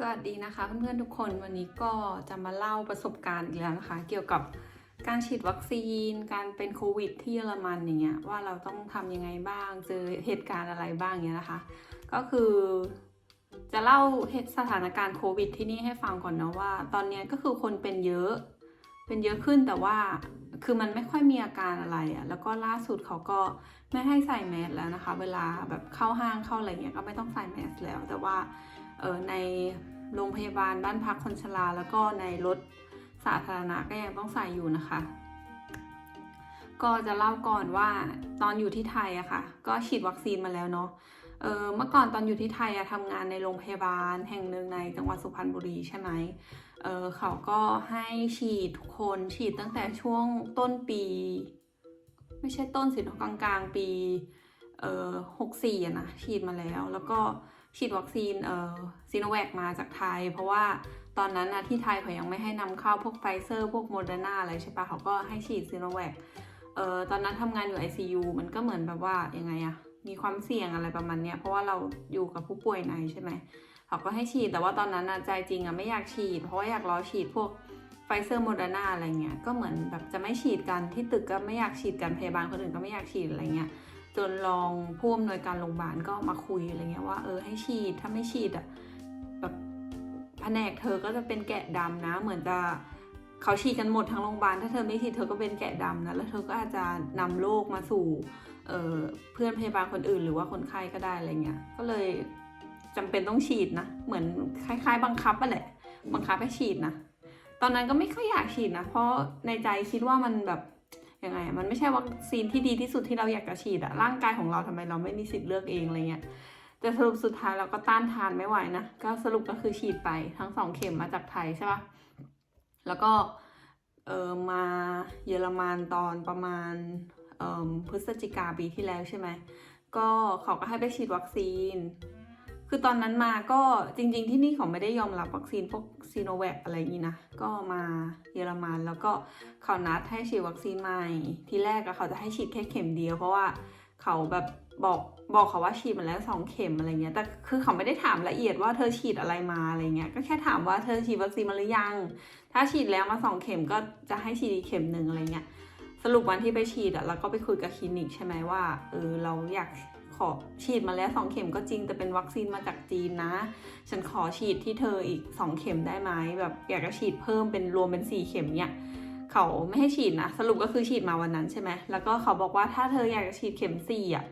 สวัสดีนะคะเพื่อนๆทุกคนวันนี้ก็จะมาเล่าประสบการณ์อีกแล้วนะคะ เกี่ยวกับการฉีดวัคซีน การเป็นโควิด ที่เยอรมันอย่างเงี้ยว่าเราต้องทำยังไงบ้าง เจอเหตุการณ์อะไรบ้างเงี้ยนะคะ ก็คือจะเล่าเหตุสถานการณ์โควิด ที่นี่ให้ฟังก่อนเนาะว่า ตอนนี้ก็คือคนเป็นเยอะ เป็นเยอะขึ้นแต่ว่าคือมันไม่ค่อยมีอาการอะไรอะแล้วก็ล่าสุดเขาก็ไม่ให้ใส่แมสแล้วนะคะ เวลาแบบเข้าห้างเข้าอะไรเงี้ยก็ไม่ต้องใส่แมสแล้ว แต่ว่า ในโรงพยาบาลบ้านพักคนชราแล้วก็ในรถสาธารณะก็ยังต้องใส่อยู่นะคะ ก็จะเล่าก่อนว่าตอนอยู่ที่ไทยอะค่ะ ก็ฉีดวัคซีนมาแล้วเนาะเออเมื่อก่อนตอนอยู่ที่ไทยอะทำงานในโรงพยาบาลแห่งหนึ่งในจังหวัดสุพรรณบุรีใช่ไหมเออเขาก็ให้ฉีดทุกคนฉีดตั้งแต่ช่วงต้นปี ไม่ใช่ต้นสิเนกลางกลางปีเออหกสี่อะนะฉีดมาแล้วแล้วก็ ฉีดวัคซีนเอ่อซีโนแวคมาจากไทย เพราะว่าตอนนั้นนะที่ไทยเขายังไม่ให้นำเข้าพวกไฟเซอร์พวกโมเดอร์นาอะไรใช่ปะเขาก็ให้ฉีดซีโนแวคเอ่อตอนนั้นทำงานอยู่ ICU มันก็เหมือนแบบว่ายังไงอะมีความเสี่ยงอะไรประมาณเนี้ยเพราะว่าเราอยู่กับผู้ป่วยในใช่ไหมเขาก็ให้ฉีดแต่ว่าตอนนั้นอะใจจริงอะไม่อยากฉีด เพราะว่าอยากรอฉีดพวกไฟเซอร์โมเดอร์นาอะไรเงี้ยก็เหมือนแบบจะไม่ฉีดกันที่ตึกก็ไม่อยากฉีดกันพยาบาลคนอื่นก็ไม่อยากฉีดอะไรเงี้ย จนลองผู้อำนวยการโรงพยาบาลก็มาคุยอะไรเงี้ยว่าเออให้ฉีดถ้าไม่ฉีดอะแบบแผนกเธอก็จะเป็นแกะดำนะ เหมือนจะเขาฉีดกันหมดทั้งโรงพยาบาลถ้าเธอไม่ฉีดเธอก็เป็นแกะดำนะแล้วเธอก็อาจจะนำโรคมาสู่เอ่อเพื่อนพยาบาลคนอื่นหรือว่าคนไข้ก็ได้อะไรเงี้ยก็เลยจำเป็นต้องฉีดนะ เหมือนคล้าย ๆ บังคับอะแหละบังคับให้ฉีดนะตอนนั้นก็ไม่ค่อยอยากฉีดนะ เพราะในใจคิดว่ามันแบบ ยังไงมันไม่ใช่วัคซีนที่ดีที่สุดที่เราอยากจะฉีดอะร่างกายของเราทำไมเราไม่มีสิทธิ์เลือกเองอะไรเงี้ยแต่สรุปสุดท้ายเราก็ต้านทานไม่ไหวนะก็สรุปก็คือฉีดไปทั้งสองเข็มมาจากไทยใช่ปะแล้วก็เออมาเยอรมันตอนประมาณเออพฤศจิกาปีที่แล้วใช่ไหมก็เขาก็ให้ไปฉีดวัคซีน คือตอนนั้นมาก็จริงๆที่นี่เขาไม่ได้ยอมรับวัคซีนพวกซีโนแวคอะไรอย่างนี้นะ ก็มาเยอรมันแล้วก็เขานัดให้ฉีดวัคซีนใหม่ ทีแรกอะเขาจะให้ฉีดแค่เข็มเดียว เพราะว่าเขาแบบบอกบอกเขาว่าฉีดมาแล้วสองเข็มอะไรเงี้ย แต่คือเขาไม่ได้ถามละเอียดว่าเธอฉีดอะไรมาอะไรเงี้ย ก็แค่ถามว่าเธอฉีดวัคซีนมาหรือยัง ถ้าฉีดแล้วมาสองเข็มก็จะให้ฉีดอีกเข็มหนึ่งอะไรเงี้ย สรุปวันที่ไปฉีดอะเราก็ไปคุยกับคลินิกใช่ไหมว่าเออเราอยาก ขอฉีดมาแล้วสองเข็มก็จริงแต่เป็นวัคซีนมาจากจีนนะ ฉันขอฉีดที่เธออีกสองเข็มได้ไหมแบบอยากจะฉีดเพิ่มเป็นรวมเป็นสี่เข็มเนี่ยเขาไม่ให้ฉีดนะ สรุปก็คือฉีดมาวันนั้นใช่ไหมแล้วก็เขาบอกว่าถ้าเธออยากจะฉีดเข็มสี่อะ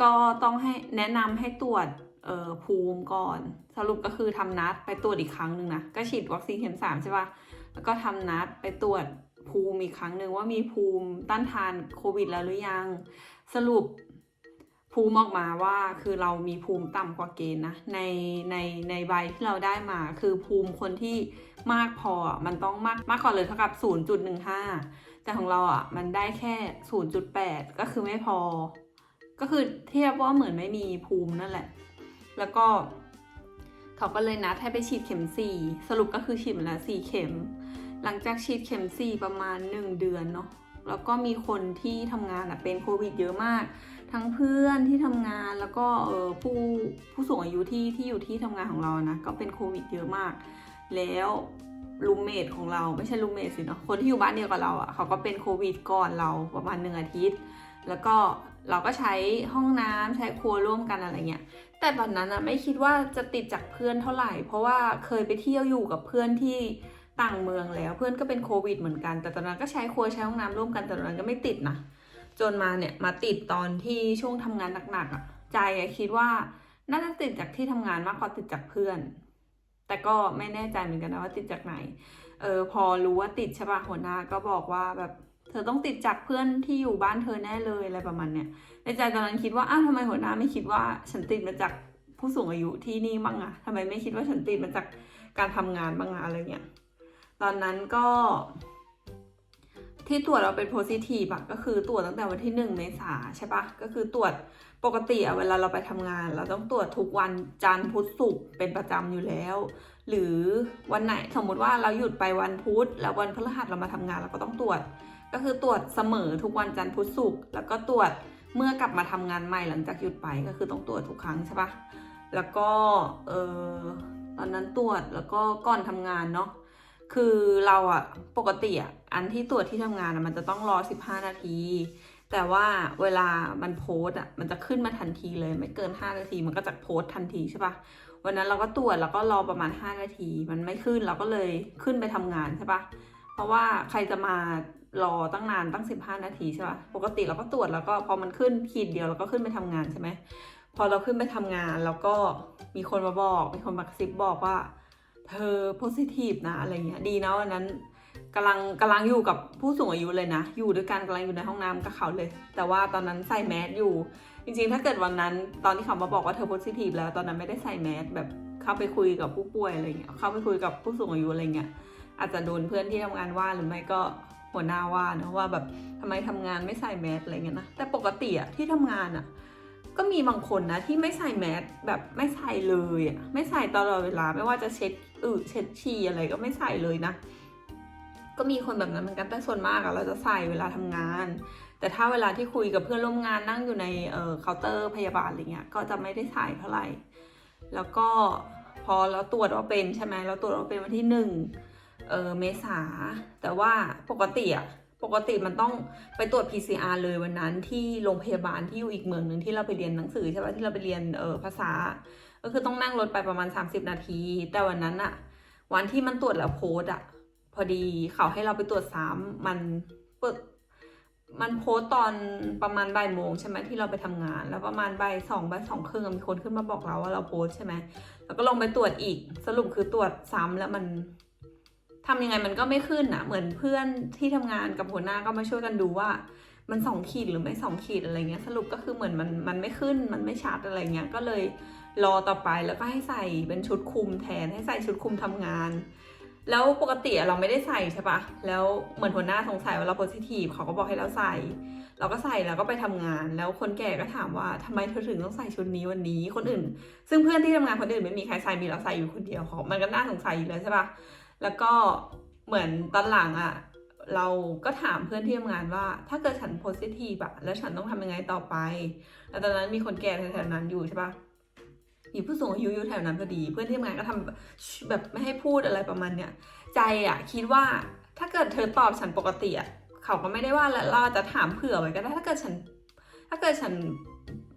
ก็ต้องให้แนะนำให้ตรวจเอ่อภูมิก่อน สรุปก็คือทำนัดไปตรวจอีกครั้งหนึ่งนะก็ฉีดวัคซีนเข็มสามใช่ปะแล้วก็ทำนัดไปตรวจภูมิอีกครั้งหนึ่งว่ามีภูมิต้านทานโควิดแล้วหรือยัง สรุป ภูมิออกมาว่าคือเรามีภูมิต่ำกว่าเกณฑ์นะในในในใบที่เราได้มาคือภูมิคนที่มากพอมันต้องมากมากกว่าเลยเท่ากับ 0.15 แต่ของเราอะมันได้แค่ 0.8 ก็คือไม่พอ ก็คือเทียบว่าเหมือนไม่มีภูมินั่นแหละ แล้วก็เขาก็เลยนัดให้ไปฉีดเข็ม 4 สรุปก็คือฉีดมาแล้ว4เข็ม หลังจากฉีดเข็ม 4 ประมาณ 1 เดือนเนาะแล้วก็มีคนที่ทำงานอะเป็นโควิดเยอะมาก ทั้งเพื่อนที่ทำงานแล้วก็เออผู้ผู้สูงอายุที่ที่อยู่ที่ทำงานของเรานะก็เป็นโควิดเยอะมาก แล้วรูมเมทของเราไม่ใช่รูมเมทสิเนาะคนที่อยู่บ้านเดียวกับเราอะ่ะเขาก็เป็นโควิดก่อนเราประมาณหนึ่งอาทิตย์ แล้วก็เราก็ใช้ห้องน้ำใช้ครัวร่วมกันอะไรเงี้ย แต่ตอนนั้นอะไม่คิดว่าจะติดจากเพื่อนเท่าไหร่ เพราะว่าเคยไปเที่ยวอยู่กับเพื่อนที่ต่างเมืองแล้วเพื่อนก็เป็นโควิดเหมือนกัน แต่ตอนนั้นก็ใช้ครัวใช้ห้องน้ำร่วมกันแต่ตอนนั้นก็ไม่ติดนะ จนมาเนี่ยมาติดตอนที่ช่วงทำงานหนักๆอะใจอะคิดว่าน่าจะติดจากที่ทำงานมากกว่าติดจากเพื่อน แต่ก็ไม่แน่ใจเหมือนกันนะว่าติดจากไหน เออพอรู้ว่าติดใช่ปะหัวหน้าก็บอกว่าแบบเธอต้องติดจากเพื่อนที่อยู่บ้านเธอแน่เลยอะไรประมาณเนี้ยในใจตอนนั้นคิดว่าอ้าวทำไมหัวหน้าไม่คิดว่าฉันติดมาจากผู้สูงอายุที่นี่บ้างอะทำไมไม่คิดว่าฉันติดมาจากการทำงานบ้างอะอะไรเงี้ย ตอนนั้นก็ ที่ตรวจเราเป็นโพซิทีฟอะก็คือตรวจตั้งแต่วันที่หนึ่งเมษาใช่ปะก็คือตรวจปกติอะเวลาเราไปทำงาน เราต้องตรวจทุกวันจันทร์พุธศุกร์เป็นประจำอยู่แล้ว หรือวันไหนสมมุติว่าเราหยุดไปวันพุธแล้ววันพฤหัสเรามาทำงานเราก็ต้องตรวจ ก็คือตรวจเสมอทุกวันจันทร์พุธศุกร์แล้วก็ตรวจเมื่อกลับมาทำงานใหม่หลังจากหยุดไปก็คือต้องตรวจทุกครั้งใช่ปะแล้วก็เออตอนนั้นตรวจแล้วก็ก่อนทำงานเนาะ คือเราอะปกติอะอันที่ตรวจที่ทำงานอะมันจะต้องรอ 15 นาที แต่ว่าเวลามันโพสอะมันจะขึ้นมาทันทีเลย ไม่เกิน 5 นาที มันก็จะโพสทันทีใช่ปะวันนั้นเราก็ตรวจแล้วก็รอประมาณ 5 นาที มันไม่ขึ้นเราก็เลยขึ้นไปทำงานใช่ปะเพราะว่าใครจะมารอตั้งนานตั้ง 15 นาทีใช่ปะปกติเราก็ตรวจแล้วก็พอมันขึ้นขีดเดียวเราก็ขึ้นไปทำงานใช่ไหมพอเราขึ้นไปทำงานแล้วก็มีคนมาบอกมีคนมากระซิบบอกว่า เธอโพสิทีฟนะอะไรเงี้ยดีนะวันนั้นกำลังกำลังอยู่กับผู้สูงอายุเลยนะ อยู่ด้วยกันกำลังอยู่ในห้องน้ำกับเขาเลย แต่ว่าตอนนั้นใส่แมสอยู่ จริงๆ ถ้าเกิดวันนั้น ตอนที่เขามาบอกว่าเธอโพสิทีฟแล้วตอนนั้นไม่ได้ใส่แมสแบบเข้าไปคุยกับผู้ป่วยอะไรเงี้ยเข้าไปคุยกับผู้สูงอายุอะไรเงี้ยอาจจะโดนเพื่อนที่ทำงานว่าหรือไม่ก็หัวหน้าว่านะว่าแบบทำไมทำงานไม่ใส่แมสอะไรเงี้ยนะแต่ปกติอะที่ทำงานอะก็มีบางคนนะที่ไม่ใส่แมสแบบไม่ใส่เลยอะไม่ใส่ตลอดเวลาไม่ว่าจะเช็ด อึเช็ดฉี่อะไรก็ไม่ใส่เลยนะ ก็มีคนแบบนั้นเหมือนกันแต่ส่วนมากอะเราจะใส่เวลาทำงาน แต่ถ้าเวลาที่คุยกับเพื่อนร่วมงานนั่งอยู่ในเอ่อเคาน์เตอร์พยาบาลอะไรเงี้ยก็จะไม่ได้ใส่เท่าไหร่ แล้วก็พอเราตรวจว่าเป็นใช่ไหมเราตรวจว่าเป็นวันที่หนึ่งเออเมษาแต่ว่าปกติอะปกติมันต้องไปตรวจ PCR เลยวันนั้นที่โรงพยาบาลที่อยู่อีกเมืองหนึ่งที่เราไปเรียนหนังสือใช่ปะที่เราไปเรียนเออภาษา ก็คือต้องนั่งรถไปประมาณ 30 นาที แต่วันนั้นอะวันที่มันตรวจแล้วโพสอะพอดีเขาให้เราไปตรวจซ้ำมันเปิดมันโพสตอนประมาณบ่ายโมงใช่ไหมที่เราไปทำงาน แล้วประมาณบ่ายสองบ่ายสองครึ่งมีคนขึ้นมาบอกเราว่าเราโพสใช่ไหมแล้วก็ลงไปตรวจอีกสรุปคือตรวจซ้ำแล้วมันทำยังไงมันก็ไม่ขึ้นอะเหมือนเพื่อนที่ทำงานกับหัวหน้าก็มาช่วยกันดูว่า มันสองขีดหรือไม่สองขีดอะไรเงี้ย สรุปก็คือเหมือนมันมันไม่ขึ้นมันไม่ชัดอะไรเงี้ยก็เลย รอต่อไปแล้วก็ให้ใส่เป็นชุดคลุมแทนให้ใส่ชุดคลุมทำงาน แล้วปกติเราไม่ได้ใส่ใช่ปะแล้วเหมือนหัวหน้าสงสัยว่าเราโพสิทีฟเขาก็บอกให้เราใส่ เราก็ใส่แล้วก็ไปทำงาน แล้วคนแก่ก็ถามว่าทำไมเธอถึงต้องใส่ชุดนี้วันนี้คนอื่น ซึ่งเพื่อนที่ทำงานคนอื่นไม่มีใครใส่มีเราใส่อยู่คนเดียวเขามันก็น่าสงสัยอยู่แล้วใช่ปะแล้วก็เหมือนตอนหลังอะเราก็ถามเพื่อนที่ทำงานว่า ถ้าเกิดฉันโพสิทีฟอะแล้วฉันต้องทำยังไงต่อไป แล้วตอนนั้นมีคนแก่แถวๆนั้นอยู่ใช่ปะ มีผู้สูงอายุอยู่แถวนั้นพอดี เพื่อนที่ทำงานก็ทำแบบแบบไม่ให้พูดอะไรประมาณเนี้ยใจอะคิดว่าถ้าเกิดเธอตอบฉันปกติอะเขาก็ไม่ได้ว่าล้วเราจะถามเผื่อไว้ก็ได้ถ้าเกิดฉัน ถ้าเกิดฉัน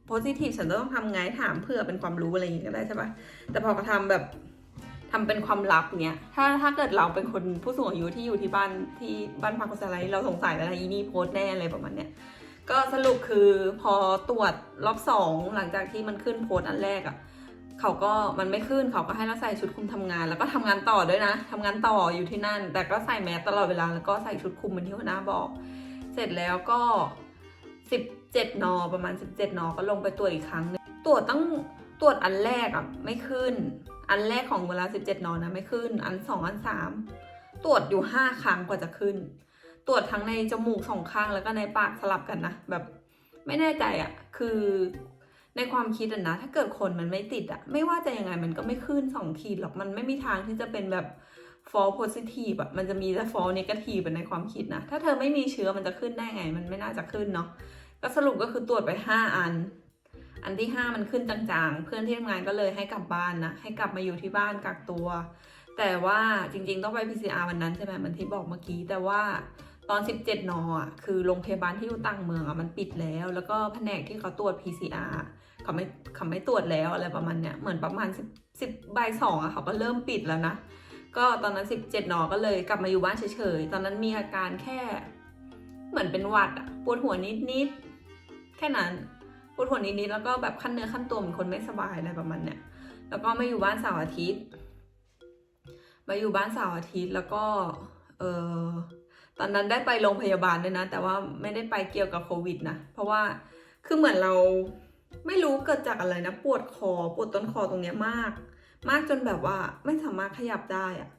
โพสิทีฟฉันจะต้องทำไงถามเผื่อเป็นความรู้อะไรอย่างงี้ก็ได้ใช่ปะแต่พอเขาทำแบบทำเป็นความลับเนี้ย ถ้าถ้าเกิดเราเป็นคนผู้สูงอายุที่อยู่ที่บ้านที่บ้านพักคนชราเราสงสัยแล้วนะอีนี่โพสต์แน่อะไรประมาณเนี้ย ก็สรุปคือพอตรวจรอบสองหลังจากที่มันขึ้นโพสต์อันแรกอะ เขาก็มันไม่ขึ้นเขาก็ให้เราใส่ชุดคลุมทำงาน แล้วก็ทำงานต่อด้วยนะทำงานต่ออยู่ที่นั่น แต่ก็ใส่แมสตลอดเวลาแล้วก็ใส่ชุดคลุมเหมือนที่หัวหน้าบอก เสร็จแล้วก็ 17 นอประมาณ 17 นอก็ลงไปตรวจอีกครั้งหนึงตรวจต้องตรวจอันแรกอะไม่ขึ้น อันแรกของเวลา 17 นอนะไม่ขึ้น อัน 2 อัน 3 ตรวจอยู่ 5 ครั้งกว่าจะขึ้น ตรวจทั้งในจมูกสองข้างแล้วก็ในปากสลับกันนะแบบไม่แน่ใจอะ คือ ในความคิดอะนะถ้าเกิดคนมันไม่ติดอะไม่ว่าจะยังไงมันก็ไม่ขึ้นสองขีดหรอกมันไม่มีทางที่จะเป็นแบบ false positive อะมันจะมีแต่ false negative ในความคิดนะ ถ้าเธอไม่มีเชื้อมันจะขึ้นได้ไง มันไม่น่าจะขึ้นเนาะก็สรุปก็คือตรวจไป 5 อัน อันที่ 5 มันขึ้นจางๆ เพื่อนที่ทำงานก็เลยให้กลับบ้านนะ ให้กลับมาอยู่ที่บ้านกักตัว แต่ว่าจริงๆต้องไป PCR วันนั้นใช่ไหมเหมือนที่บอกเมื่อกี้แต่ว่า ตอน 17นอะคือโรงพยาบาลที่อยู่ต่างเมืองอะมันปิดแล้ว แล้วก็แผนกที่เขาตรวจ PCR เขาไม่เขาไม่ตรวจแล้วอะไรประมาณเนี้ยเหมือนประมาณ 10 10บ่ายสองอะเขาก็เริ่มปิดแล้วนะ ก็ตอนนั้น 17นอก็เลยกลับมาอยู่บ้านเฉยๆ ตอนนั้นมีอาการแค่ เหมือนเป็นหวัดอะปวดหัวนิดๆ แค่นั้นปวดหัวนิดๆ แล้วก็แบบขั้นเนื้อขั้นตัวเหมือนคนไม่สบายอะไรประมาณเนี้ยแล้วก็มาอยู่บ้านเสาร์อาทิตย์ มาอยู่บ้านเสาร์อาทิตย์แล้วก็เออ ตอนนั้นได้ไปโรงพยาบาลด้วยนะ แต่ว่าไม่ได้ไปเกี่ยวกับโควิดนะ เพราะว่าคือเหมือนเราไม่รู้เกิดจากอะไรนะ ปวดคอปวดต้นคอตรงเนี้ยมาก มากจนแบบว่าไม่สามารถขยับได้อะ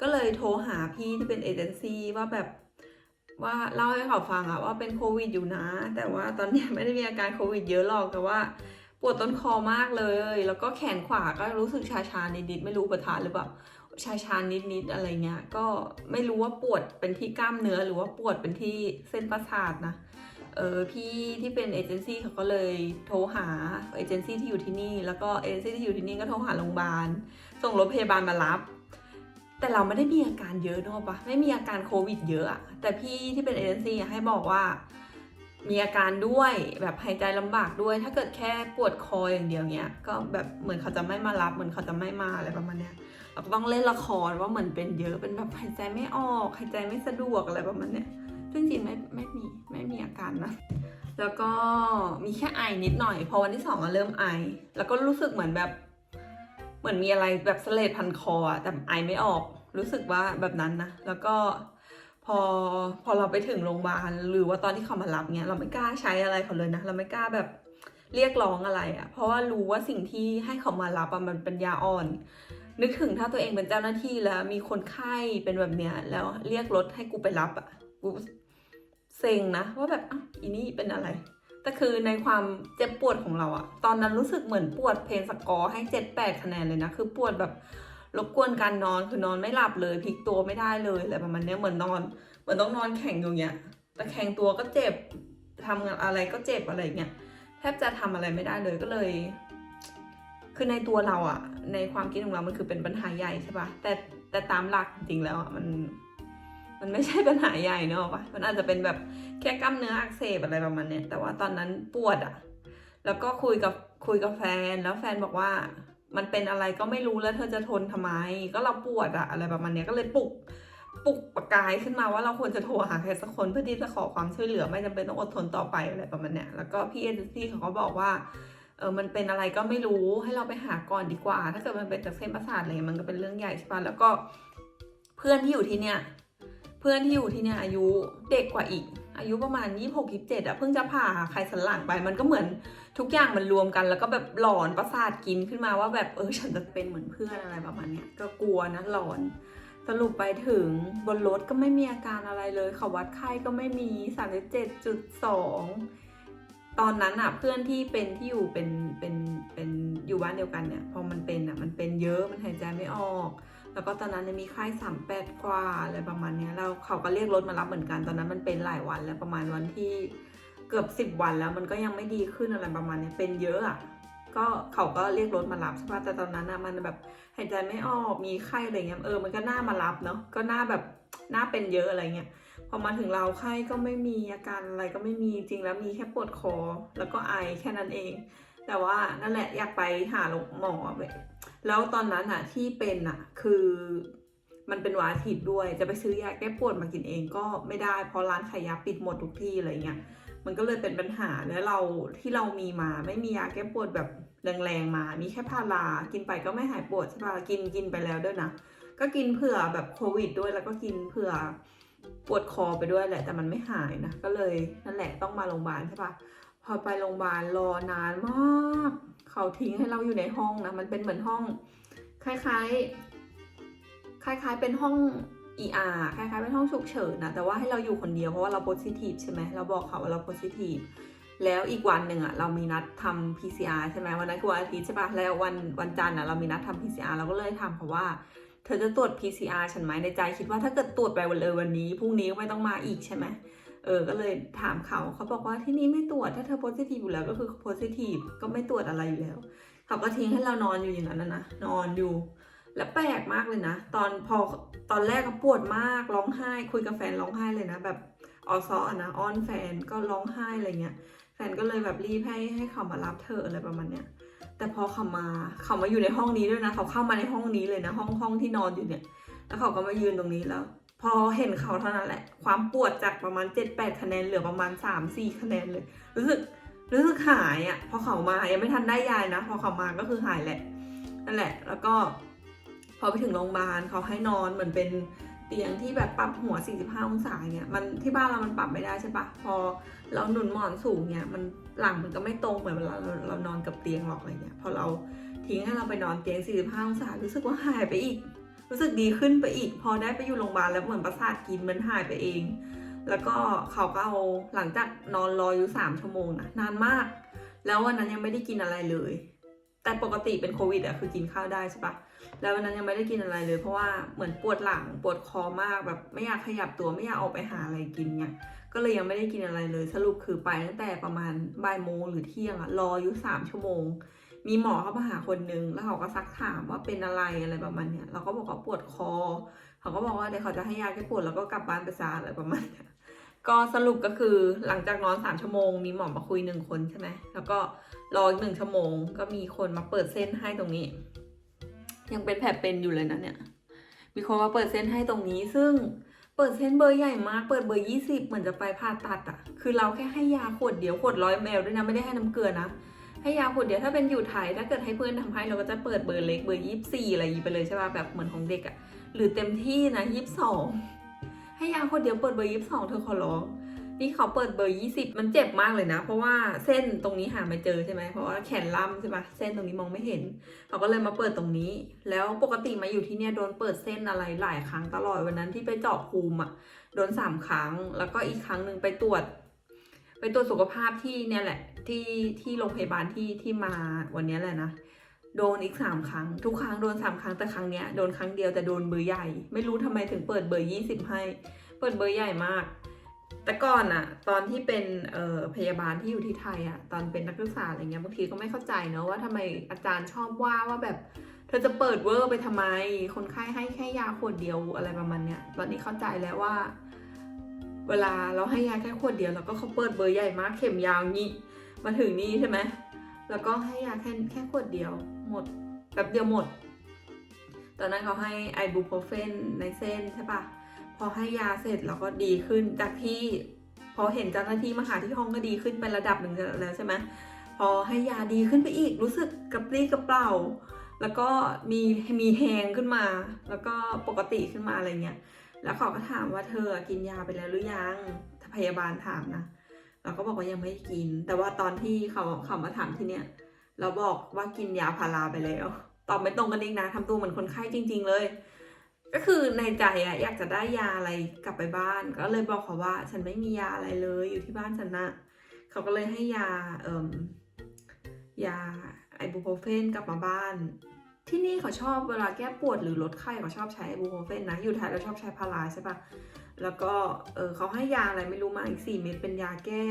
ก็เลยโทรหาพี่ที่เป็นเอเจนซี่ว่าแบบว่าเล่าให้เขาฟังอะว่าเป็นโควิดอยู่นะ แต่ว่าตอนเนี้ยไม่ได้มีอาการโควิดเยอะหรอกแต่ว่าปวดต้นคอมากเลย แล้วก็แขนขวาก็รู้สึกชาชาๆนิดๆไม่รู้ประทานหรือเปล่า ชาชานิดๆอะไรเงี้ย ก็ไม่รู้ว่าปวดเป็นที่กล้ามเนื้อหรือว่าปวดเป็นที่เส้นประสาทนะ เออพี่ที่เป็นเอเจนซี่เขาก็เลยโทรหาเอเจนซี่ที่อยู่ที่นี่ แล้วก็เอเจนซี่ที่อยู่ที่นี่ก็โทรหาโรงพยาบาล ส่งรถพยาบาลมารับ แต่เราไม่ได้มีอาการเยอะเนอะปะไม่มีอาการโควิดเยอะอะแต่พี่ที่เป็นเอเจนซี่ให้บอกว่ามีอาการด้วยแบบหายใจลำบากด้วย ถ้าเกิดแค่ปวดคออย่างเดียวเนี้ยก็แบบเหมือนเขาจะไม่มารับเหมือนเขาจะไม่มาอะไรประมาณเนี้ย ต้องเล่นละครว่าเหมือนเป็นเยอะเป็นแบบหายใจไม่ออกหายใจไม่สะดวกอะไรประมาณเนี้ยซึ่งจริงไม่ไม่มีไม่มีอาการนะแล้วก็มีแค่ไอนิดหน่อย พอวันที่สองก็เริ่มไอ แล้วก็รู้สึกเหมือนแบบ เหมือนมีอะไรแบบสเลดพันคอแต่ไอไม่ออก รู้สึกว่าแบบนั้นนะ แล้วก็พอพอเราไปถึงโรงพยาบาลหรือว่าตอนที่เขามารับเนี้ยเราไม่กล้าใช้อะไรเขาเลยนะ เราไม่กล้าแบบเรียกร้องอะไรอะ่ะ เพราะว่ารู้ว่าสิ่งที่ให้เขามารับอะมันเป็นยาอ่อน นึกถึงถ้าตัวเองเป็นเจ้าหน้าที่แล้ว มีคนไข้เป็นแบบเนี้ยแล้วเรียกรถให้กูไปรับอะ่ะกูเซ็งนะว่าแบบอ้าวอีนี่เป็นอะไรแต่คือในความเจ็บปวดของเราอะตอนนั้นรู้สึกเหมือนปวดเพนสกอร์ให้เจ็ดแปดคะแนนเลยนะ คือปวดแบบรบกวนการนอนคือนอนไม่หลับเลยพลิกตัวไม่ได้เลยอะไรประมาณนี้เหมือนนอน เหมือนต้องนอนแข็งอยู่เนี้ยแต่แข็งตัวก็เจ็บทำงานอะไรก็เจ็บอะไรเงี้ยแทบจะทำอะไรไม่ได้เลยก็เลย คือในตัวเราอะในความคิดของเรา มันคือเป็นปัญหาใหญ่ใช่ปะแต่แต่ตามหลักจริงๆแล้วอะมันมันไม่ใช่ปัญหาใหญ่เนอะปะมันอาจจะเป็นแบบแค่กล้ามเนื้ออักเสบอะไรประมาณเนี้ยแต่ว่าตอนนั้นปวดอะแล้วก็คุยกับคุยกับแฟน แล้วแฟนบอกว่ามันเป็นอะไรก็ไม่รู้แล้วเธอจะทนทำไม ก็เราปวดอะอะไรประมาณเนี้ยก็เลยปลุกปลุกประกายขึ้นมาว่าเราควรจะโทรหาใครสักคนเพื่อที่จะขอความช่วยเหลือไม่จำเป็นต้องอดทนต่อไปอะไรประมาณเนี้ยแล้วก็พี่เอเจนซี่เขาก็บอกว่า เออมันเป็นอะไรก็ไม่รู้ให้เราไปหาก่อนดีกว่า ถ้าเกิดมันเป็นจากเส้นประสาทอะไรมันก็เป็นเรื่องใหญ่ใช่ปะแล้วก็เพื่อนที่อยู่ที่เนี่ยเพื่อนที่อยู่ที่เนี่ยอายุเด็กกว่าอีก อายุประมาณยี่หกยี่เจ็ดอะเพิ่งจะผ่าใครสันหลังไป มันก็เหมือนทุกอย่างมันรวมกัน แล้วก็แบบหลอนประสาทกินขึ้นมาว่าแบบเออฉันจะเป็นเหมือนเพื่อนอะไรประมาณเนี้ยก็กลัวนะหลอนสรุปไปถึงบนรถก็ไม่มีอาการอะไรเลยเขาวัดไข้ก็ไม่มี 37.2 ตอนนั้นอะเพื่อนที่เป็นที่อยู่เป็นเป็นเป็นอยู่บ้านเดียวกันเนี่ยพอมันเป็นอะมันเป็นเยอะมันหายใจไม่ออก แล้วก็ตอนนั้นเนี่ยมีไข้สามแปดกว่าอะไรประมาณเนี้ยแล้วเขาก็เรียกรถมารับเหมือนกันตอนนั้นมันเป็นหลายวันแล้วประมาณวันที่เกือบสิบวันแล้วมันก็ยังไม่ดีขึ้นอะไรประมาณเนี้ยเป็นเยอะอะก็เขาก็เรียกรถมารับใช่ปะแต่ตอนนั้นอะมันแบบหายใจไม่ออกมีไข้อะไรเงี้ยเออมันก็น่ามารับเนาะก็น่าแบบน่าเป็นเยอะอะไรเงี้ย พอมาถึงเราไข้ก็ไม่มีอาการอะไรก็ไม่มีจริงแล้วมีแค่ปวดคอแล้วก็ไอแค่นั้นเอง แต่ว่านั่นแหละอยากไปหาหมอแบบแล้วตอนนั้นอะที่เป็นอะคือมันเป็นวันอาทิตย์ด้วยจะไปซื้อยาแก้ปวดมากินเองก็ไม่ได้เพราะร้านขายยาปิดหมดทุกที่อะไรเงี้ยมันก็เลยเป็นปัญหาแล้วเราที่เรามีมาไม่มียาแก้ปวดแบบแรงๆมา มีแค่พารากินไปก็ไม่หายปวดใช่ปะกินกินไปแล้วด้วยนะ ก็กินเผื่อแบบโควิดด้วยแล้วก็กินเผื่อ ปวดคอไปด้วยแหละแต่มันไม่หายนะ ก็เลยนั่นแหละต้องมาโรงพยาบาลใช่ปะพอไปโรงพยาบาลรอนานมากเขาทิ้งให้เราอยู่ในห้องนะมันเป็นเหมือนห้อง คล้ายๆ คล้ายๆเป็นห้อง ER คล้ายๆเป็นห้องฉุกเฉินนะแต่ว่าให้เราอยู่คนเดียวเพราะว่าเราโพสิทีฟใช่ไหมเราบอกเขาว่าเราโพสิทีฟแล้วอีกวันหนึ่งอะเรามีนัดทำ PCR ใช่ไหมวันนั้นคือวันอาทิตย์ใช่ปะแล้ววันวันจันทร์อะเรามีนัดทำ PCR เราก็เลยถามเขาะว่า เธอจะตรวจ PCR ฉันไหมในใจคิดว่าถ้าเกิดตรวจไปวันเลยวันนี้พรุ่งนี้ไม่ต้องมาอีกใช่ไหมเออ ก็เลยถามเขาเขาบอกว่าที่นี่ไม่ตรวจถ้าเธอโพสิทีฟอยู่แล้วก็คือโพสิทีฟก็ไม่ตรวจอะไรอยู่แล้วเขาก็ทิ้งให้เรานอนอยู่อย่างนั้นนะนะนอนอยู่ แล้วแปลกมากเลยนะ ตอนพอตอนแรกก็ปวดมากร้องไห้ คุยกับแฟนร้องไห้เลยนะ แบบออซออนะอ้อนแฟนก็ร้องไห้อะไรเงี้ยแฟนก็เลยแบบรีบให้ให้เขามารับเธออะไรประมาณเนี้ย แต่พอเขามาเขามาอยู่ในห้องนี้ด้วยนะ เขาเข้ามาในห้องนี้เลยนะ ห้องห้องที่นอนอยู่เนี่ย แล้วเขาก็มายืนตรงนี้แล้ว พอเห็นเขาเท่านั้นแหละ ความปวดจากประมาณ 7-8 คะแนนเหลือประมาณ 3-4 คะแนนเลย รู้สึกรู้สึกหายอะ่ะ พอเขามายังไม่ทันได้ยายนะ พอเขามาก็คือหายแหละนั่นแหละ แล้วก็ พอไปถึงโรงพยาบาลเขาให้นอนเหมือนเป็น ตียงที่แบบปรับหัว 45 องศาเนี่ยมันที่บ้านเรามันปรับไม่ได้ใช่ปะพอเราหนุนหมอนสูงเนี่ยมันหลังมันก็ไม่ตรงเหมือนเวลาเราเรานอนกับเตียงหรอกอะไรเงี้ยพอเราทิ้งให้เราไปนอนเตียง 45 องศารู้สึกว่าหายไปอีก รู้สึกดีขึ้นไปอีก พอได้ไปอยู่โรงพยาบาลแล้วเหมือนประสาทกินมันหายไปเอง แล้วก็เขาก็เอาหลังจากนอนรออยู่ 3 ชั่วโมงนะนานมาก แล้ววันนั้นยังไม่ได้กินอะไรเลย แต่ปกติเป็นโควิดอะคือกินข้าวได้ใช่ปะ แล้ววันนั้นยังไม่ได้กินอะไรเลย เพราะว่าเหมือนปวดหลังปวดคอมากแบบไม่อยากขยับตัวไม่อยากออกไปหาอะไรกินเนี่ยก็เลยยังไม่ได้กินอะไรเลย สรุปคือไปตั้งแต่ประมาณบ่ายโมงหรือเที่ยงอะรออยู่สามชั่วโมง มีหมอเข้ามาหาคนนึงแล้วเขาก็ซักถามว่าเป็นอะไรอะไรประมาณเนี้ยเราก็บอกว่าปวดคอ เขาก็บอกว่าเดี๋ยวเขาจะให้ยาแก้ปวดแล้วก็กลับบ้านไปซาอะไรประมาณเนี้ยก็สรุปก็คือหลังจากนอนสามชั่วโมง มีหมอมาคุยหนึ่งคนใช่ไหมแล้วก็รออีกหนึ่งชั่วโมง ก็มีคนมาเปิดเส้นให้ตรงนี้ ยังเป็นแผลเป็นอยู่เลยนะเนี่ย มีคนมาเปิดเส้นให้ตรงนี้ ซึ่งเปิดเส้นเบอร์ใหญ่มาก เปิดเบอร์ยี่สิบเหมือนจะไปผ่าตัดอะคือเราแค่ให้ยาขวดเดียวขวดร้อยมลด้วยนะไม่ได้ให้น้ำเกลือนะ ให้ยาขวดเดียวถ้าเป็นอยู่ไทยถ้าเกิดให้เพื่อนทำให้เราก็จะเปิดเบอร์เล็กเบอร์ยี่สี่อะไรอย่างงี้ไปเลยใช่ป่ะแบบเหมือนของเด็กอะหรือเต็มที่นะยี่สิบสองให้ยาขวดเดียวเปิดเบอร์ยี่สิบสองเธอขอร้อง นี่เขาเปิดเบอร์ยี่สิบมันเจ็บมากเลยนะ เพราะว่าเส้นตรงนี้หาไม่เจอใช่ไหมเพราะว่าแขนล่ำใช่ปะเส้นตรงนี้มองไม่เห็นเขาก็เลยมาเปิดตรงนี้ แล้วปกติมาอยู่ที่เนี่ยโดนเปิดเส้นอะไรหลายครั้งตลอดวันนั้นที่ไปเจาะภูมิอะโดนสามครั้ง แล้วก็อีกครั้งหนึ่งไปตรวจ ไปตรวจสุขภาพที่เนี่ยแหละ ที่ที่โรงพยาบาลที่ที่มาวันนี้แหละนะโดนอีกสามครั้ง ทุกครั้งโดนสามครั้งแต่ครั้งเนี้ยโดนครั้งเดียวแต่โดนเบอร์ใหญ่ ไม่รู้ทำไมถึงเปิดเบอร์ยี่สิบให้ เปิดเบอร์ใหญ่มาก แต่ก่อนอะตอนที่เป็นพยาบาลที่อยู่ที่ไทยอะตอนเป็นนักศึกษาอะไรเงี้ยบางทีก็ไม่เข้าใจเนอะว่าทำไมอาจารย์ชอบว่าว่าแบบ เธอจะเปิดเวอร์ไปทำไม คนไข้ให้แค่ยาขวดเดียวอะไรประมาณเนี้ยตอนนี้เข้าใจแล้วว่า เวลาเราให้ยาแค่ขวดเดียวแล้วก็เขาเปิดเบอร์ใหญ่มากเข็มยาวงี้มาถึงนี่ใช่ไหมแล้วก็ให้ยาแค่แค่ขวดเดียวหมดแบบเดียวหมด ตอนนั้นเขาให้ไอบูโปรเฟนในเส้นใช่ปะ พอให้ยาเสร็จเราก็ดีขึ้นจากที่พอเห็นเจ้าหน้าที่มาหาที่ห้องก็ดีขึ้นไประดับหนึ่งแล้วใช่ไหมพอให้ยาดีขึ้นไปอีกรู้สึกกระปรี้กระเปร่า แล้วก็มีมีแหงขึ้นมา แล้วก็ปกติขึ้นมาอะไรเงี้ยแล้วเขาก็ถามว่าเธอกินยาไปแล้วหรือยังพยาบาลถามนะเราก็บอกว่ายังไม่กิน แต่ว่าตอนที่เขาเขามาถามที่เนี้ยเราบอกว่ากินยาพาราไปแล้วตอบไม่ตรงกันอีกนะทำตัวเหมือนคนไข้จริง ๆ เลย ก็คือในใจอะอยากจะได้ยาอะไรกลับไปบ้าน ก็เลยบอกเขาว่า ฉันไม่มียาอะไรเลยอยู่ที่บ้านฉันนะเขาก็เลยให้ยาเอ่มยาไอบูโปรเฟนกลับมาบ้าน ที่นี่เขาชอบเวลาแก้ปวดหรือลดไข้เขาชอบใช้ไอบูโปรเฟนนะอยู่ไทยเราชอบใช้พาราใช่ปะแล้วก็เออเขาให้ยาอะไรไม่รู้มาอีกสี่เม็ดเป็นยาแก้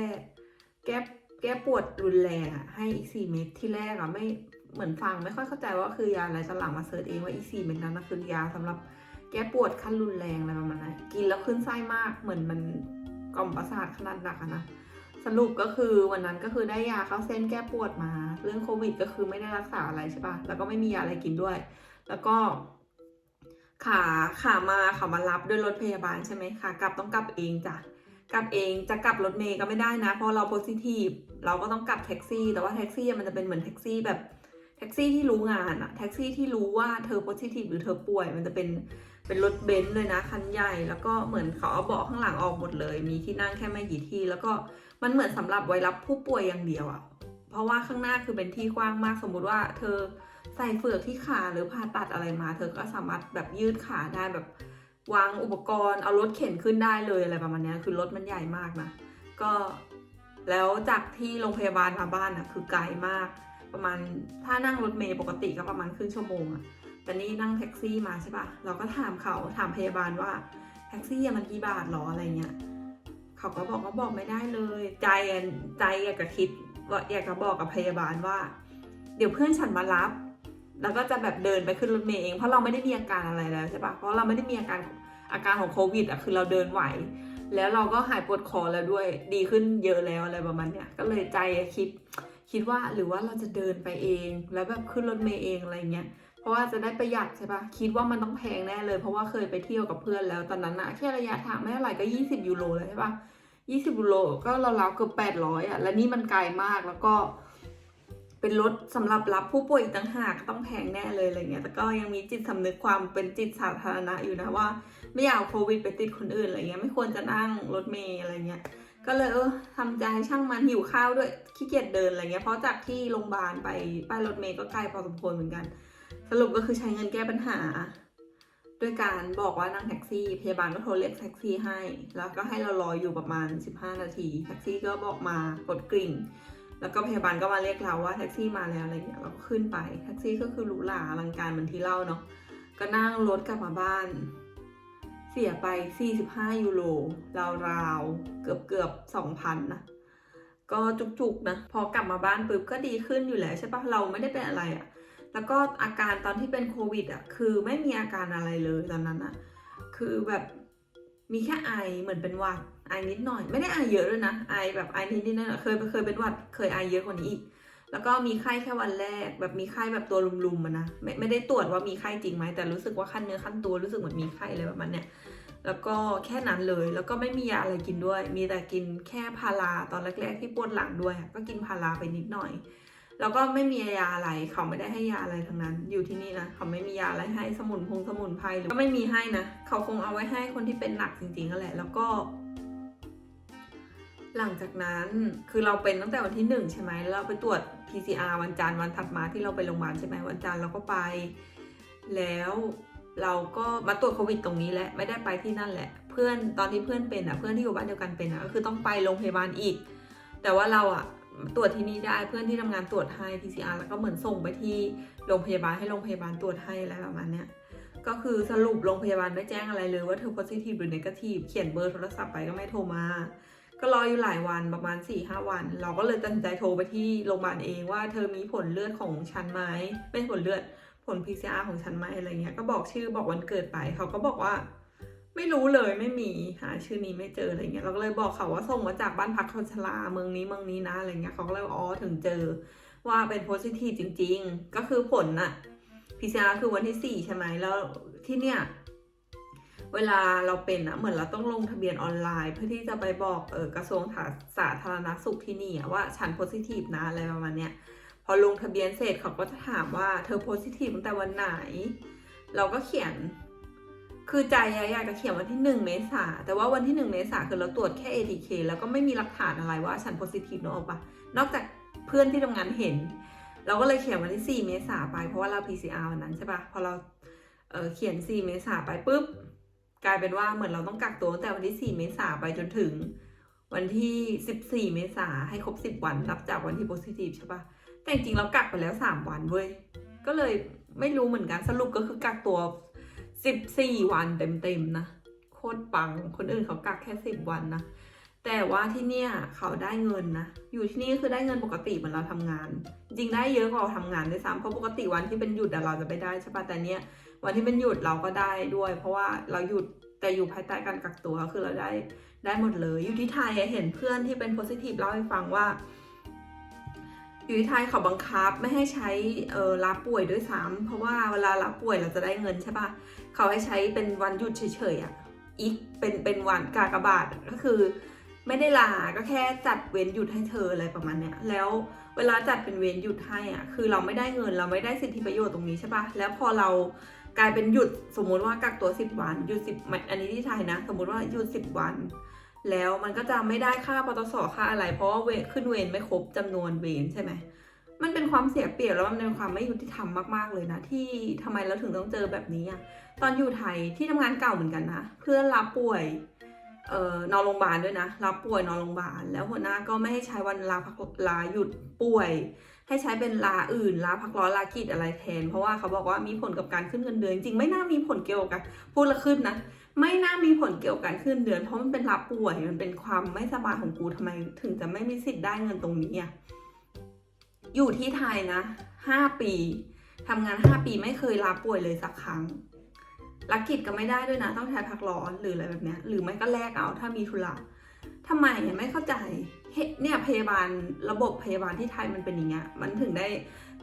แก้แก้ปวดรุนแรงอะให้อีกสี่เม็ดที่แรกอะไม่เหมือนฟังไม่ค่อยเข้าใจว่าคือยาอะไรตอนหลังมาเสิร์ชเองว่าอีกสี่เม็ดนั้นนะคือยาสำหรับ แก้ปวดขั้นรุนแรงอะไรประมาณนั้นกินแล้วขึ้นไส้มากเหมือนมันกล่อมประสาทขนาดหนักนะ สรุปก็คือวันนั้นก็คือได้ยาเข้าเส้นแก้ปวดมา เรื่องโควิดก็คือไม่ได้รักษาอะไรใช่ปะแล้วก็ไม่มียาอะไรกินด้วย แล้วก็ ขาขามาขามารับด้วยรถพยาบาลใช่ไหมขากลับต้องกลับเองจ้ะกลับเองจะกลับรถเมย์ก็ไม่ได้นะ เพราะเราโพซิทีฟเราก็ต้องกลับแท็กซี่ แต่ว่าแท็กซี่มันจะเป็นเหมือนแท็กซี่แบบแท็กซี่ที่รู้งานอะแท็กซี่ที่รู้ว่าเธอโพซิทีฟหรือเธอป่วย มันจะเป็น เป็นรถเบนซ์เลยนะคันใหญ่ แล้วก็เหมือนเขาเอาเบาะข้างหลังออกหมดเลย มีที่นั่งแค่ไม่กี่ที่ แล้วก็มันเหมือนสำหรับไว้รับผู้ป่วยอย่างเดียวอะเพราะว่าข้างหน้าคือเป็นที่กว้างมากสมมุติว่า เธอใส่เฟือกที่ขาหรือผ่าตัดอะไรมา เธอก็สามารถแบบยืดขาได้แบบวางอุปกรณ์เอารถเข็นขึ้นได้เลยอะไรประมาณนี้คือรถมันใหญ่มากนะก็แล้วจากที่โรงพยาบาลมาบ้านอะคือไกลมาก ประมาณถ้านั่งรถเมล์ปกติก็ประมาณครึ่งชั่วโมงอะ แต่นี่นั่งแท็กซี่มาใช่ปะเราก็ถามเขาถามพยาบาลว่าแท็กซี่มันกี่บาทหรออะไรเงี้ยเขาก็บอกว่าบอกไม่ได้เลย ใจใจอยากจะคิดว่าอยากจะบอกกับพยาบาลว่า เดี๋ยวเพื่อนฉันมารับ แล้วก็จะแบบเดินไปขึ้นรถเมล์เองเพราะเราไม่ได้มีอาการอะไรแล้วใช่ปะเพราะเราไม่ได้มีอาการอาการของโควิดอะคือเราเดินไหว แล้วเราก็หายปวดคอแล้วด้วยดีขึ้นเยอะแล้วอะไรประมาณเนี้ยก็เลยใจคิดคิดว่าหรือว่าเราจะเดินไปเอง แล้วแบบขึ้นรถเมล์เองอะไรเงี้ย เพราะว่าจะได้ประหยัดใช่ปะคิดว่ามันต้องแพงแน่เลย เพราะว่าเคยไปเที่ยวกับเพื่อนแล้วตอนนั้นอะแค่ระยะทางไม่เท่าไหร่ก็ 20 ยูโรเลยใช่ปะ20 ยูโรก็เราๆเกือบ800อะและนี่มันไกลมากแล้วก็เป็นรถสำหรับรับผู้ป่วยอีกต่างหากต้องแพงแน่เลยอะไรเงี้ยแต่ก็ยังมีจิตสำนึกความเป็นจิตสาธารณะอยู่นะว่า ไม่อยากโควิดไปติดคนอื่นอะไรเงี้ยไม่ควรจะนั่งรถเมล์อะไรเงี้ยก็เลยเออทำใจช่างมันหิวข้าวด้วยขี้เกียจเดินอะไรเงี้ยเพราะจากที่โรงพยาบาลไปป้ายรถเมล์ก็ไกลพอสมควรเหมือนกัน สรุปก็คือใช้เงินแก้ปัญหา ด้วยการบอกว่านั่งแท็กซี่ พยาบาลก็โทรเรียกแท็กซี่ให้ แล้วก็ให้เรารออยู่ประมาณ 15 นาที แท็กซี่ก็บอกมากดกริ่ง แล้วก็พยาบาลก็มาเรียกเราว่าแท็กซี่มาแล้วอะไรเงี้ยเราก็ขึ้นไป แท็กซี่ก็คือหรูหราอลังการเหมือนที่เล่าเนาะ ก็นั่งรถกลับมาบ้าน เสียไป 45 ยูโรราวๆเกือบเกือบ2,000นะก็จุกๆนะ พอกลับมาบ้านปุ๊บก็ดีขึ้นอยู่แล้วใช่ปะเราไม่ได้เป็นอะไรอะ่ะ แล้วก็อาการตอนที่เป็นโควิดอะคือไม่มีอาการอะไรเลยตอนนั้นอะ่ะคือแบบมีแค่ไอเหมือนเป็นหวัดไอนิดหน่อย ไม่ได้ไอเยอะด้วยนะไอแบบไอนิดนิดๆนะเคยเคยเป็นหวัดเคยไอเยอะกว่านี้อีก แล้วก็มีไข้แค่วันแรก แบบมีไข้แบบตัวลุมๆอะนะไม่ไม่ได้ตรวจว่ามีไข้จริงไหมแต่รู้สึกว่าขั้นเนื้อขั้นตัวรู้สึกเหมือนมีไข้อะไรประมาณเนี้ยแล้วก็แค่นั้นเลยแล้วก็ไม่มียาอะไรกินด้วย มีแต่กินแค่พาราตอนแรกๆที่ปวดหลังด้วยก็กินพาราไปนิดหน่อย แล้วก็ไม่มียาอะไรเขาไม่ได้ให้ยาอะไรทั้งนั้น อยู่ที่นี่นะเขาไม่มียาอะไรให้สมุนพงสมุนไพรหรือก็ไม่มีให้นะเขาคงเอาไว้ให้คนที่เป็นหนักจริงๆนั่นแหละ แล้วก็ หลังจากนั้นคือเราเป็นตั้งแต่วันที่หนึ่งใช่ไหมแล้วเราไปตรวจ PCR วันจันทร์วันถัดมาที่เราไปโรงพยาบาลใช่ไหมวันจันทร์เราก็ไป แล้วเราก็มาตรวจโควิดตรงนี้แหละไม่ได้ไปที่นั่นแหละ เพื่อนตอนที่เพื่อนเป็นอะเพื่อนที่อยู่บ้านเดียวกันเป็นอะก็คือต้องไปโรงพยาบาลอีก แต่ว่าเราอะ ตรวจที่นี่ได้เพื่อนที่ทำงานตรวจให้ PCR แล้วก็เหมือนส่งไปที่โรงพยาบาลให้โรงพยาบาลตรวจให้อะไรประมาณเนี้ยก็คือสรุปโรงพยาบาลไม่แจ้งอะไรเลยว่าเธอ positive หรือ negative เขียนเบอร์โทรศัพท์ไปก็ไม่โทรมา ก็รออยู่หลายวันประมาณ4ี่ห้าวัน เราก็เลยตัดสินใจโทรไปที่โรงพยาบาลเองว่าเธอมีผลเลือดของฉันไหมไม่ผลเลือดผล PCR ของฉันไหมอะไรเงี้ยก็บอกชื่อบอกวันเกิดไปเขาก็บอกว่า ไม่รู้เลยไม่มีหาชื่อนี้ไม่เจออะไรเงี้ยเราก็เลยบอกเขาว่าส่งมาจากบ้านพักคนชราเมืองนี้เมืองนี้นะอะไรเงี้ยเขาก็เลยอ๋อถึงเจอว่าเป็น positive จริง ๆ ก็คือผลน่ะ PCR คือวันที่ 4 ใช่ไหมแล้วที่เนี่ยเวลาเราเป็นอะเหมือนเราต้องลงทะเบียนออนไลน์ เพื่อที่จะไปบอกเออกระทรวงสาธารณสุขที่นี่อะว่าฉันโพซิทีฟนะอะไรประมาณเนี้ยพอลงทะเบียนเสร็จเขาก็จะถามว่าเธอโพซิทีฟตั้งแต่วันไหน เราก็เขียน คือใจอยากจะเขียนวันที่ 1 เมษาแต่ว่าวันที่ 1 เมษาคือเราตรวจแค่ ATK แล้วก็ไม่มีหลักฐานอะไรว่าฉันโพซิทีฟเนอะปะนอกจากเพื่อนที่ทำงานเห็น เราก็เลยเขียนวันที่ 4 เมษาไปเพราะว่าเรา PCR วันนั้นใช่ปะพอเราเเขียน 4 เมษาไปปุ๊บกลายเป็นว่าเหมือนเราต้องกักตัวตั้งแต่วันที่ 4 เมษาไปจนถึงวันที่ 14 เมษาให้ครบ 10 วันนับจากวันที่ positive ใช่ปะแต่จริงๆเรากักไปแล้ว 3 วันเว้ยก็เลยไม่รู้เหมือนกันสรุปก็คือกักตัว 14 วันเต็มๆนะโคตรปังคนอื่นเขากักแค่ 10 วันนะแต่ว่าที่เนี่ยเขาได้เงินนะ อยู่ที่นี่คือได้เงินปกติเหมือนเราทำงาน จริงได้เยอะกว่าเราทำงานด้วยซ้ำเพราะปกติวันที่เป็นหยุดเราจะไม่ได้ใช่ปะแต่เนี้ยวันที่เป็นหยุดเราก็ได้ด้วย เพราะว่าเราหยุดแต่อยู่ภายใต้การกักตัวคือเราได้ได้หมดเลย อยู่ที่ไทยเห็นเพื่อนที่เป็น positive เล่าให้ฟังว่า อยู่ที่ไทยเขาบังคับไม่ให้ใช้เออลาป่วยด้วยซ้ำเพราะว่าเวลาลาป่วยเราจะได้เงินใช่ปะ เขาให้ใช้เป็นวันหยุดเฉยๆอะอีกเป็นเป็นวันกากบาทก็คือ ไม่ได้ลาก็แค่จัดเว้นหยุดให้เธออะไรประมาณเนี้ยแล้วเวลาจัดเป็นเว้นหยุดให้อะคือเราไม่ได้เงินเราไม่ได้สิทธิประโยชน์ตรงนี้ใช่ปะแล้วพอเรากลายเป็นหยุดสมมุติว่ากักตัว 10 วันหยุด 10 อันนี้ที่ไทยนะ สมมุติว่าหยุด 10 วัน แล้วมันก็จะไม่ได้ค่าปตสค่าอะไร เพราะว่าเวขึ้นเวรไม่ครบจำนวนเวรใช่ไหม มันเป็นความเสียเปรียบแล้วมันเป็นความไม่ยุติธรรมมากๆเลยนะ ที่ทำไมเราถึงต้องเจอแบบนี้อะตอนอยู่ไทยที่ทำงานเก่าเหมือนกันนะเพื่อนลาป่วยเอ่อนอนโรงพยาบาลด้วยนะ รับป่วยนอนโรงพยาบาล แล้วหัวหน้าก็ไม่ให้ใช้วันลาพักลาหยุดป่วย ให้ใช้เป็นลาอื่นลาพักร้อนลากิจอะไรแทน เพราะว่าเขาบอกว่ามีผลกับการขึ้นเงินเดือนจริงไม่น่ามีผลเกี่ยวกับพูดละขึ้นนะไม่น่ามีผลเกี่ยวกับการขึ้นเดือน เพราะมันเป็นลาป่วยมันเป็นความไม่สบายของกูทำไม ถึงจะไม่มีสิทธิ์ได้เงินตรงนี้อะ อยู่ที่ไทยนะห้าปีทำงานห้าปีไม่เคยลาป่วยเลยสักครั้งลักกิจก็ไม่ได้ด้วยนะ ต้องใช้พักร้อนหรืออะไรแบบเนี้ยหรือไม่ก็แลกเอาถ้ามีธุระทำไมอะไม่เข้าใจเฮ้เนี่ยพยาบาลระบบพยาบาลที่ไทยมันเป็นอย่างเงี้ยมันถึงได้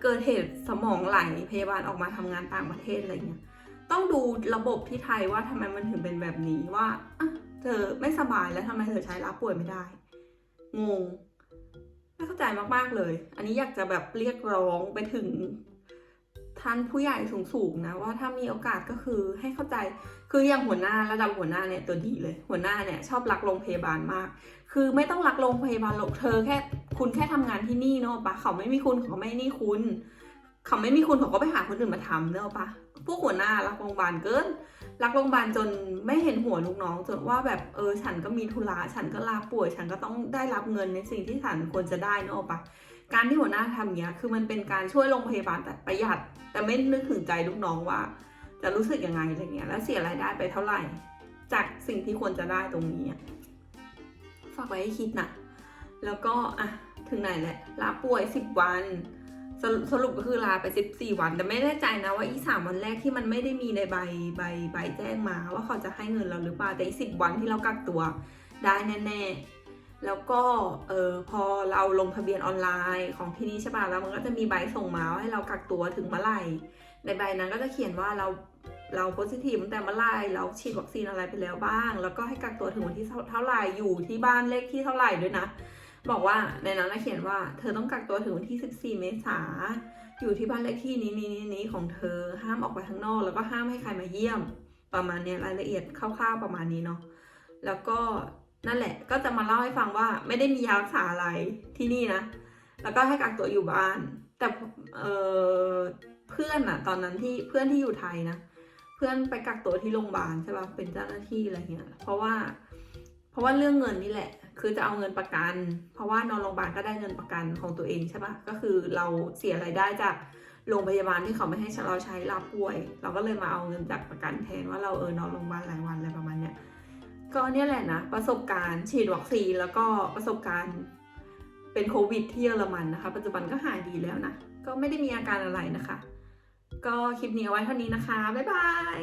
เกิดเหตุสมองไหลพยาบาลออกมาทำงานต่างประเทศอะไรเงี้ยต้องดูระบบที่ไทยว่าทำไมมันถึงเป็นแบบนี้ว่าเธอไม่สบายแล้วทำไมเธอใช้ลาป่วยไม่ได้งง ไม่เข้าใจมากๆเลย อันนี้อยากจะแบบเรียกร้องไปถึงท่านผู้ใหญ่สูงๆนะว่าถ้ามีโอกาสก็คือให้เข้าใจคืออย่างหัวหน้าระดับหัวหน้าเนี่ยตัวดีเลย หัวหน้าเนี่ยชอบรักโรงพยาบาลมาก คือไม่ต้องรักโรงพยาบาลหรอกเธอแค่คุณแค่ทำงานที่นี่เนาะปะเขาไม่มีคุณเขาไม่นี่คุณ เขาไม่มีคุณเขาก็ไปหาคนอื่นมาทำเนาะปะพวกหัวหน้ารักโรงพยาบาลเกิน รักโรงพยาบาลจนไม่เห็นหัวลูกน้องจนว่าแบบเออฉันก็มีธุระฉันก็ลาป่วย ฉันก็ต้องได้รับเงินในสิ่งที่ฉันควรจะได้เนาะปะการที่หัวหน้าทำเนี้ยคือมันเป็นการช่วยโรงพยาบาลแต่ประหยัด แต่ไม่นึกถึงใจลูกน้องว่า จะรู้สึกยังไงอะไรเงี้ยแล้วเสียรายได้ไปเท่าไหร่ จากสิ่งที่ควรจะได้ตรงนี้อะฝากไว้ให้คิดนะแล้วก็อะถึงไหนแหละลาป่วยสิบวัน สรุปสรุปก็คือลาไปสิบสี่วัน แต่ไม่แน่ใจนะว่าอีสามวันแรกที่มันไม่ได้มีในใบใบใบแจ้งมาว่าเขาจะให้เงินเราหรือเปล่าแต่อีสิบวันที่เรากักตัวได้แน่ๆ แล้วก็เออพอเราลงทะเบียนออนไลน์ของที่นี่ใช่ป่ะแล้วมันก็จะมีใบส่งมาว่าให้เรากักตัวถึงเมื่อไหร่ ในใบนั้นก็จะเขียนว่าเราเราโพสิทีฟตั้งแต่เมื่อไหร่เราฉีดวัคซีนอะไรไปแล้วบ้าง แล้วก็ให้กักตัวถึงวันที่เท่าไหร่อยู่ที่บ้านเลขที่เท่าไหร่ด้วยนะ บอกว่าในนั้นเขียนว่า เธอต้องกักตัวถึงวันที่ 14 เมษาอยู่ที่บ้านเลขที่นี้นี้นี้นี้ของเธอห้ามออกไปข้างนอก แล้วก็ห้ามให้ใครมาเยี่ยม ประมาณนี้รายละเอียดคร่าวๆประมาณนี้เนาะแล้วก็นั่นแหละก็จะมาเล่าให้ฟังว่าไม่ได้มียารักษาอะไรที่นี่นะ แล้วก็ให้กักตัวอยู่บ้าน แต่เเพื่อนอะตอนนั้นที่เพื่อนที่อยู่ไทยนะเพื่อนไปกักตัวที่โรงพยาบาลใช่ป่ะเป็นเจ้าหน้าที่อะไรเงี้ยเพราะว่า เพราะว่าเรื่องเงินนี่แหละ คือจะเอาเงินประกัน เพราะว่านอนโรงพยาบาลก็ได้เงินประกันของตัวเองใช่ปะก็คือเราเสียรายได้จากโรงพยาบาลที่เขาไม่ให้เราใช้ลาป่วย เราก็เลยมาเอาเงินจากประกันแทนว่าเราเออนอนโรงพยาบาลหลายวันอะไรประมาณเนี้ยก็เนี่ยแหละนะประสบการณ์ฉีดวัคซีนแล้วก็ประสบการณ์เป็นโควิดที่เยอรมันนะคะ ปัจจุบันก็หายดีแล้วนะก็ไม่ได้มีอาการอะไรนะคะ ก็คลิปนี้เอาไว้เท่านี้นะคะบ๊ายบาย